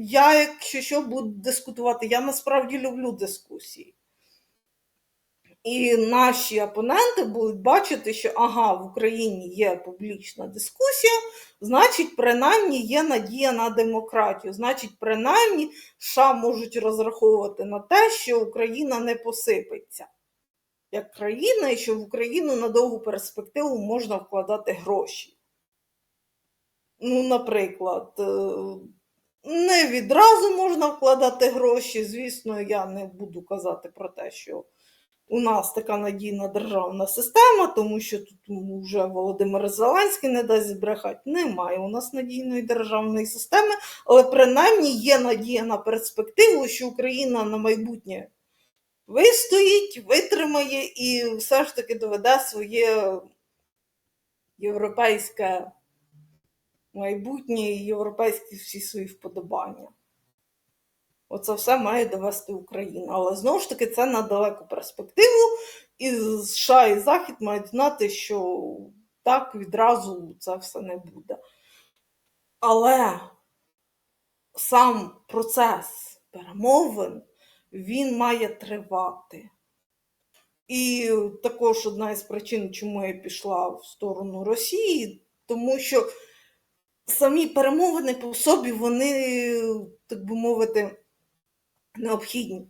я, якщо що, буду дискутувати, я насправді люблю дискусії. І наші опоненти будуть бачити, що ага, в Україні є публічна дискусія, значить, принаймні є надія на демократію. Значить, принаймні США можуть розраховувати на те, що Україна не посипеться як країна, і що в Україну на довгу перспективу можна вкладати гроші. Ну, наприклад, е, не відразу можна вкладати гроші. Звісно, я не буду казати про те, що у нас така надійна державна система, тому що тут вже Володимир Зеленський не дасть збрехати. Немає у нас надійної державної системи, але принаймні є надія на перспективу, що Україна на майбутнє вистоїть, витримає і все ж таки доведе своє європейське майбутнє і європейські всі свої вподобання. Оце все має довести Україна. Але знову ж таки, це на далеку перспективу, і США і Захід мають знати, що так відразу це все не буде. Але сам процес перемовин він має тривати. І також одна із причин, чому я пішла в сторону Росії, тому що самі перемовини по собі, вони, так би мовити, необхідні.